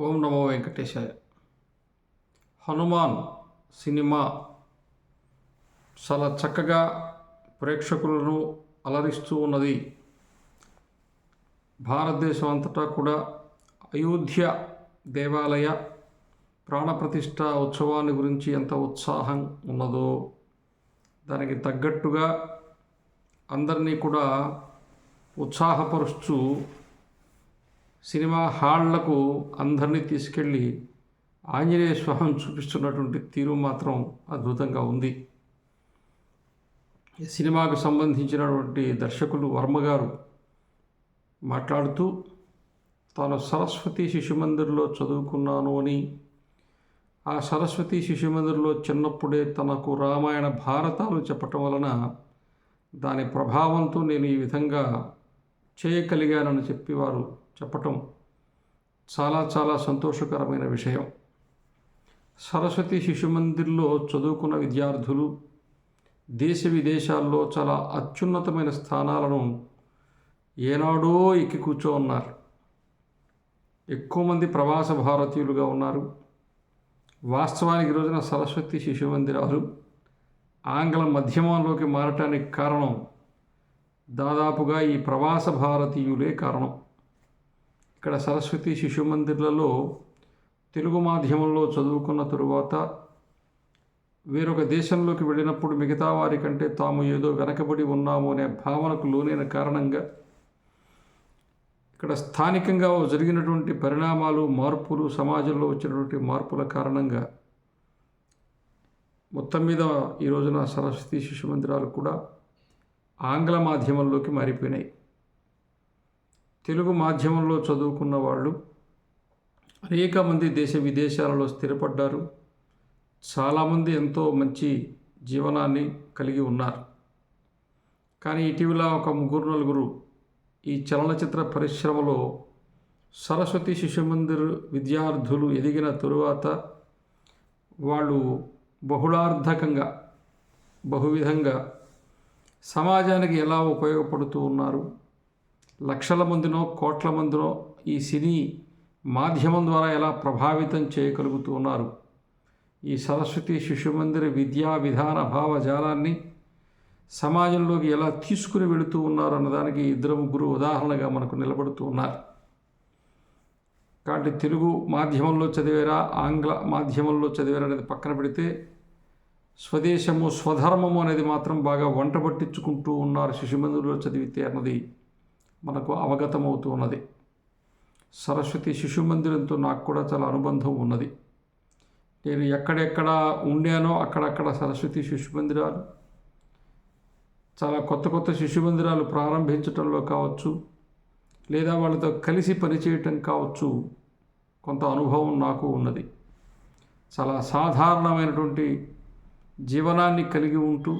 ఓం నమో వెంకటేశాయ. Hanuman cinema చాలా చక్కగా ప్రేక్షకులను అలరిస్తూ ఉన్నది. భారతదేశం అంతటా కూడా అయోధ్య దేవాలయ ప్రాణప్రతిష్ఠ ఉత్సవాన్ని గురించి ఎంత ఉత్సాహం ఉన్నదో దానికి తగ్గట్టుగా అందరినీ కూడా ఉత్సాహపరుస్తూ సినిమా హాళ్ళకు అందరినీ తీసుకెళ్ళి ఆంజనేయ స్వామి చూపిస్తున్నటువంటి తీరు మాత్రం అద్భుతంగా ఉంది. ఈ సినిమాకు సంబంధించినటువంటి దర్శకులు వర్మ గారు మాట్లాడుతూ తాను సరస్వతి శిశుమందిర్లో చదువుకున్నాను అని ఆ సరస్వతి శిశు మందిర్లో చిన్నప్పుడే తనకు రామాయణ భారతాలు చెప్పటం వలన దాని ప్రభావంతో నేను ఈ విధంగా చేయగలిగానని చెప్పి వారు చెప్పటం చాలా చాలా సంతోషకరమైన విషయం. సరస్వతి శిశు మందిర్లో చదువుకున్న విద్యార్థులు దేశ విదేశాల్లో చాలా అత్యున్నతమైన స్థానాలను ఏనాడో ఎక్కి కూర్చో ఉన్నారు. ఎక్కువ మంది ప్రవాస భారతీయులుగా ఉన్నారు. వాస్తవానికి రోజున సరస్వతి శిశు మందిరాలు ఆంగ్ల మధ్యమంలోకి మారటానికి కారణం దాదాపుగా ఈ ప్రవాస భారతీయులే కారణం. ఇక్కడ సరస్వతి శిశు మందిర్లలో తెలుగు మాధ్యమంలో చదువుకున్న తరువాత వేరొక దేశంలోకి వెళ్ళినప్పుడు మిగతా వారి కంటే తాము ఏదో వెనకబడి ఉన్నాము అనే భావనకు లోనైన కారణంగా ఇక్కడ స్థానికంగా జరిగినటువంటి పరిణామాలు మార్పులు సమాజంలో వచ్చినటువంటి మార్పుల కారణంగా మొత్తం మీద ఈ రోజున సరస్వతి శిశు మందిరాలు కూడా ఆంగ్ల మాధ్యమంలోకి మారిపోయినాయి. తెలుగు మాధ్యమంలో చదువుకున్న వాళ్ళు అనేక మంది దేశ విదేశాలలో స్థిరపడ్డారు. చాలామంది ఎంతో మంచి జీవనాన్ని కలిగి ఉన్నారు. కానీ ఇటీవల ఒక ముగ్గురు నలుగురు ఈ చలనచిత్ర పరిశ్రమలో సరస్వతి శిశు మందిర్ విద్యార్థులు ఎదిగిన తరువాత వాళ్ళు బహుళార్థకంగా బహువిధంగా సమాజానికి ఎలా ఉపయోగపడుతూ ఉన్నారు? లక్షల మందినో కోట్ల మందినో ఈ సినీ మాధ్యమం ద్వారా ఎలా ప్రభావితం చేయగలుగుతూ ఉన్నారు? ఈ సరస్వతి శిశు మందిర విద్యా విధాన భావజాలాన్ని సమాజంలోకి ఎలా తీసుకుని వెళుతూ ఉన్నారు అన్నదానికి ఇద్దరు ముగ్గురు ఉదాహరణగా మనకు నిలబడుతూ ఉన్నారు. కాబట్టి తెలుగు మాధ్యమంలో చదివారా ఆంగ్ల మాధ్యమంలో చదివారా అనేది పక్కన పెడితే స్వదేశము స్వధర్మము అనేది మాత్రం బాగా వంట పట్టించుకుంటూ ఉన్నారు శిశుమందిలో చదివితే అన్నది మనకు అవగతమవుతూ ఉన్నది. సరస్వతి శిశు మందిరంతో నాకు కూడా చాలా అనుబంధం ఉన్నది. నేను ఎక్కడెక్కడ ఉండానో అక్కడక్కడ సరస్వతి శిశు మందిరాలు చాలా కొత్త కొత్త శిశు మందిరాలు ప్రారంభించటంలో కావచ్చు లేదా వాళ్ళతో కలిసి పనిచేయటం కావచ్చు కొంత అనుభవం నాకు ఉన్నది. చాలా సాధారణమైనటువంటి జీవనాన్ని కలిగి ఉంటూ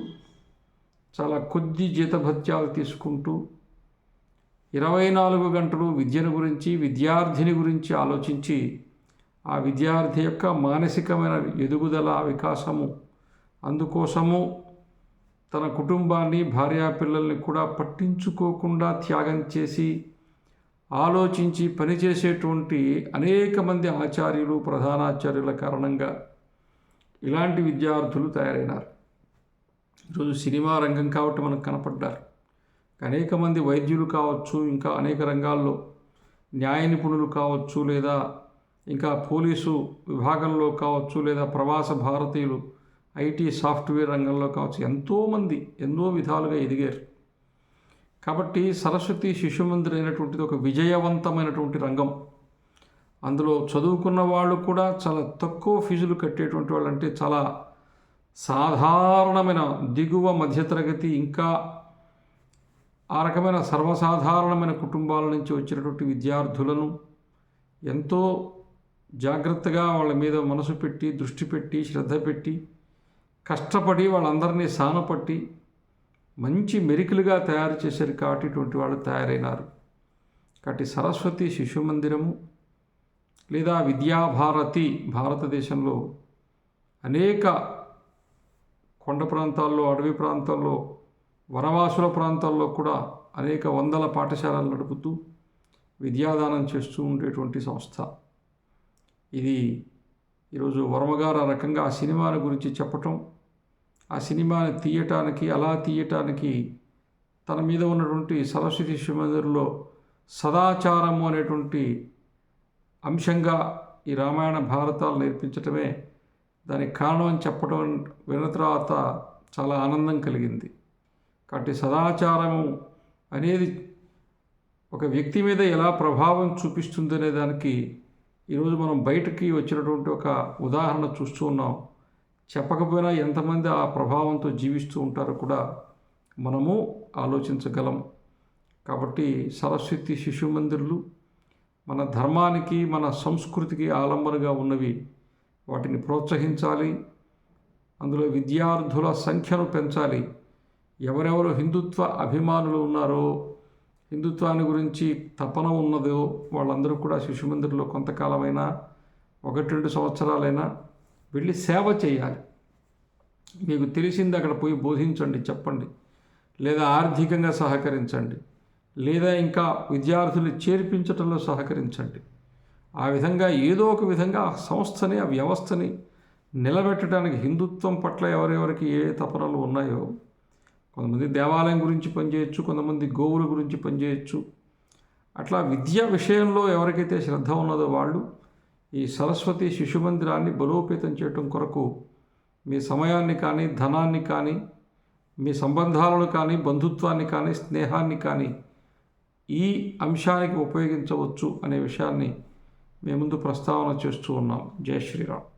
చాలా కొద్ది జీతభత్యాలు తీసుకుంటూ ఇరవై నాలుగు గంటలు విద్యను గురించి విద్యార్థిని గురించి ఆలోచించి ఆ విద్యార్థి యొక్క మానసికమైన ఎదుగుదల వికాసము అందుకోసము తన కుటుంబాన్ని భార్యాపిల్లల్ని కూడా పట్టించుకోకుండా త్యాగం చేసి ఆలోచించి పనిచేసేటువంటి అనేక మంది ఆచార్యులు ప్రధానాచార్యుల కారణంగా ఇలాంటి విద్యార్థులు తయారైనారు. ఈరోజు సినిమా రంగం కాబట్టి మనకు కనపడ్డారు. అనేక మంది వైద్యులు కావచ్చు ఇంకా అనేక రంగాల్లో న్యాయ నిపుణులు కావచ్చు లేదా ఇంకా పోలీసు విభాగంలో కావచ్చు లేదా ప్రవాస భారతీయులు ఐటీ సాఫ్ట్వేర్ రంగంలో కావచ్చు ఎంతోమంది ఎన్నో విధాలుగా ఎదిగారు. కాబట్టి సరస్వతి శిశు మందిర్ అయినటువంటిది ఒక విజయవంతమైనటువంటి రంగం. అందులో చదువుకున్న వాళ్ళు కూడా చాలా తక్కువ ఫీజులు కట్టేటువంటి వాళ్ళు అంటే చాలా సాధారణమైన దిగువ మధ్యతరగతి ఇంకా ఆ రకమైన సర్వసాధారణమైన కుటుంబాల నుంచి వచ్చినటువంటి విద్యార్థులను ఎంతో జాగ్రత్తగా వాళ్ళ మీద మనసు పెట్టి దృష్టి పెట్టి శ్రద్ధ పెట్టి కష్టపడి వాళ్ళందరినీ సానపట్టి మంచి మెరికలుగా తయారు చేశారు కాబట్టి ఇటువంటి వాళ్ళు తయారైనారు. కాబట్టి సరస్వతి శిశు మందిరము లేదా విద్యాభారతి భారతదేశంలో అనేక కొండ ప్రాంతాల్లో అడవి ప్రాంతాల్లో వనవాసుల ప్రాంతాల్లో కూడా అనేక వందల పాఠశాలలు నడుపుతూ విద్యాదానం చేస్తూ ఉండేటువంటి సంస్థ. ఇది ఈరోజు వర్మగారు ఆ రకంగా ఆ సినిమాని గురించి చెప్పటం ఆ సినిమాని తీయటానికి అలా తీయటానికి తన మీద ఉన్నటువంటి సరస్వతి శివమందిర్లో సదాచారము అనేటువంటి అంశంగా ఈ రామాయణ భారతాలు నేర్పించటమే దానికి కారణం అని చెప్పడం విన్న తర్వాత చాలా ఆనందం కలిగింది. కాబట్టి సదాచారము అనేది ఒక వ్యక్తి మీద ఎలా ప్రభావం చూపిస్తుందనే దానికి ఈరోజు మనం బయటకి వచ్చినటువంటి ఒక ఉదాహరణ చూస్తూ ఉన్నాం. చెప్పకపోయినా ఎంతమంది ఆ ప్రభావంతో జీవిస్తూ ఉంటారో కూడా మనము ఆలోచించగలం. కాబట్టి సరస్వతి శిశు మందిర్లు మన ధర్మానికి మన సంస్కృతికి ఆలంబనగా ఉన్నవి. వాటిని ప్రోత్సహించాలి. అందులో విద్యార్థుల సంఖ్యను పెంచాలి. ఎవరెవరు హిందుత్వ అభిమానులు ఉన్నారో హిందుత్వాన్ని గురించి తపన ఉన్నదో వాళ్ళందరూ కూడా శిశు మందిర్లో కొంతకాలమైనా ఒకటి రెండు సంవత్సరాలైనా వెళ్ళి సేవ చేయాలి. మీకు తెలిసింది అక్కడ పోయి బోధించండి చెప్పండి. లేదా ఆర్థికంగా సహకరించండి. లేదా ఇంకా విద్యార్థులు చేర్పించడంలో సహకరించండి. ఆ విధంగా ఏదో ఒక విధంగా ఆ సంస్థని ఆ వ్యవస్థని నిలబెట్టడానికి హిందుత్వం పట్ల ఎవరెవరికి ఏ తపనలు ఉన్నాయో కొంతమంది దేవాలయం గురించి పనిచేయచ్చు కొంతమంది గోవుల గురించి పనిచేయచ్చు. అట్లా విద్యా విషయంలో ఎవరికైతే శ్రద్ధ ఉన్నదో వాళ్ళు ఈ సరస్వతి శిశు మందిరాన్ని బలోపేతం చేయటం కొరకు మీ సమయాన్ని కానీ ధనాన్ని కానీ మీ సంబంధాలను కానీ బంధుత్వాన్ని కానీ స్నేహాన్ని కానీ ఈ అంశానికి ఉపయోగించవచ్చు అనే విషయాన్ని మేము ముందు ప్రస్తావన చేస్తూ ఉన్నాం. జై శ్రీరామ్.